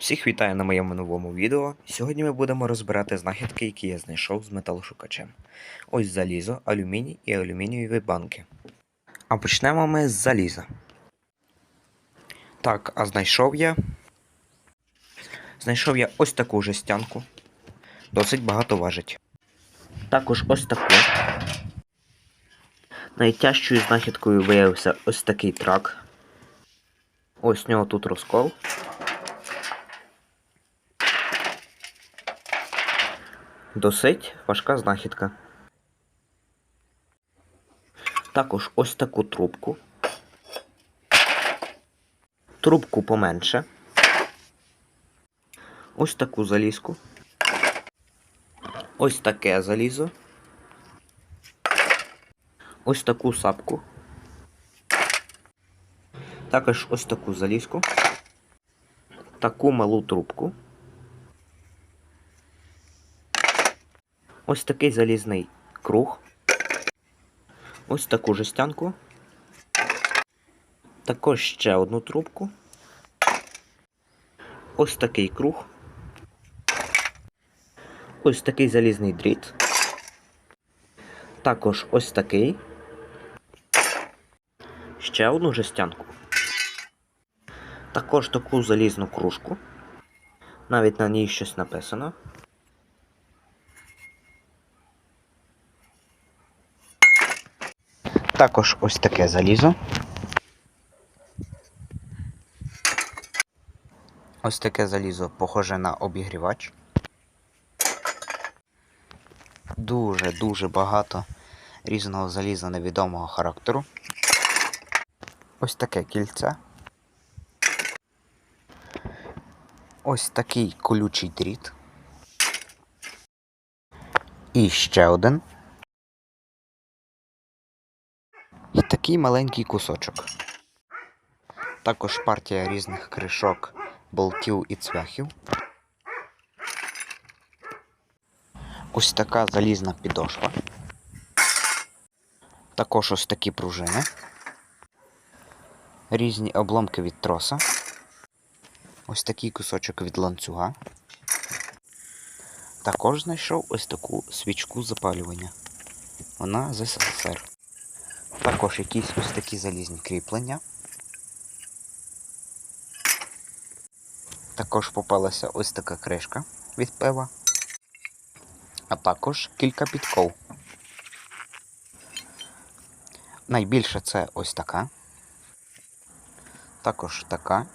Всіх вітаю на моєму новому відео. Сьогодні ми будемо розбирати знахідки, які я знайшов з металошукачем. Ось залізо, алюміній і алюмінієві банки. А почнемо ми з заліза. Так, а знайшов я. Знайшов я ось таку жестянку. Досить багато важить. Також ось таку. Найтяжчою знахідкою виявився ось такий трак. Ось у нього тут розкол. Досить важка знахідка. Також ось таку трубку. Трубку поменше. Ось таку залізку. Ось таке залізо. Ось таку сапку. Також ось таку залізку. Таку малу трубку. Ось такий залізний круг. Ось таку жестянку. Також ще одну трубку. Ось такий круг. Ось такий залізний дріт. Також ось такий. Ще одну жестянку. Також таку залізну кружку. Навіть на ній щось написано. Також ось таке залізо. Ось таке залізо похоже на обігрівач. Дуже-дуже багато різного заліза невідомого характеру. Ось таке кільце. Ось такий колючий дріт. І ще один. Такий маленький кусочок. Також партія різних кришок, болтів і цвяхів. Ось така залізна підошва. Також ось такі пружини. Різні обломки від троса. Ось такий кусочок від ланцюга. Також знайшов ось таку свічку запалювання. Вона з СССР. Також якісь ось такі залізні кріплення. Також попалася ось така кришка від пива. А також кілька підков. Найбільше це ось така. Також така.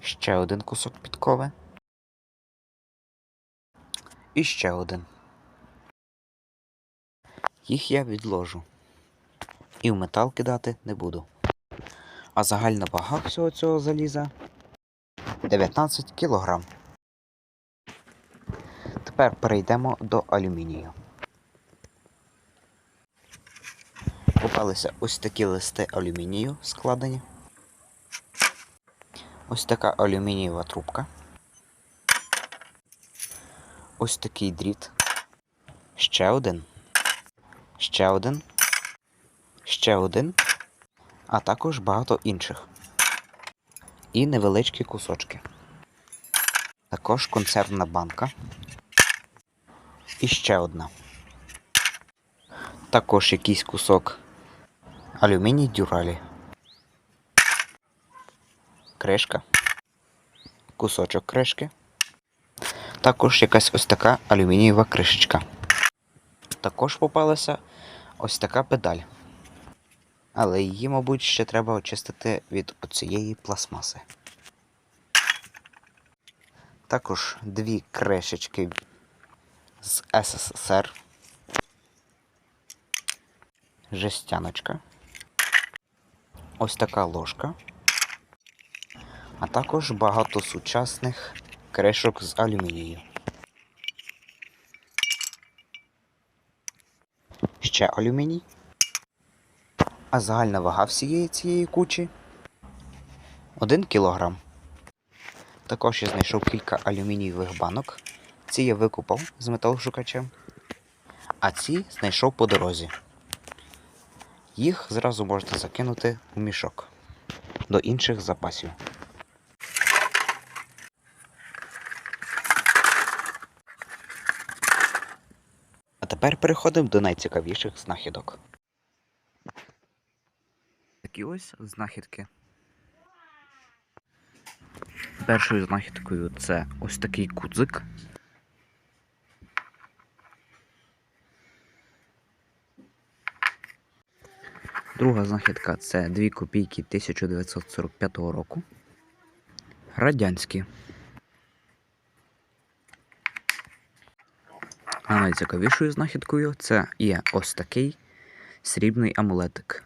Ще один кусок підкови. І ще один. Їх я відложу. І в метал кидати не буду. А загальна вага всього цього заліза 19 кг. Тепер перейдемо до алюмінію. Попалися ось такі листи алюмінію складені. Ось така алюмінієва трубка. Ось такий дріт. Ще один. Ще один. Ще один. А також багато інших. І невеличкі кусочки. Також консервна банка. І ще одна. Також якийсь кусок алюміній дюралі. Кришка. Кусочок кришки. Також якась ось така алюмінієва кришечка. Також попалася ось така педаль. Але її, мабуть, ще треба очистити від оцієї пластмаси. Також дві кришечки з СССР. Жестяночка. Ось така ложка. А також багато сучасних кришок з алюмінію. Ще алюміній. А загальна вага всієї цієї кучі 1 кілограм. Також я знайшов кілька алюмінієвих банок. Ці я викупав з металошукачем. А ці знайшов по дорозі. Їх зразу можете закинути у мішок до інших запасів. Тепер переходимо до найцікавіших знахідок. Такі ось знахідки. Першою знахідкою це ось такий кудзик. Друга знахідка це 2 копійки 1945 року. Радянські. А найцікавішою знахідкою це є ось такий срібний амулетик.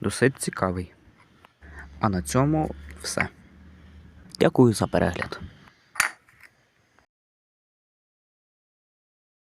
Досить цікавий. А на цьому все. Дякую за перегляд.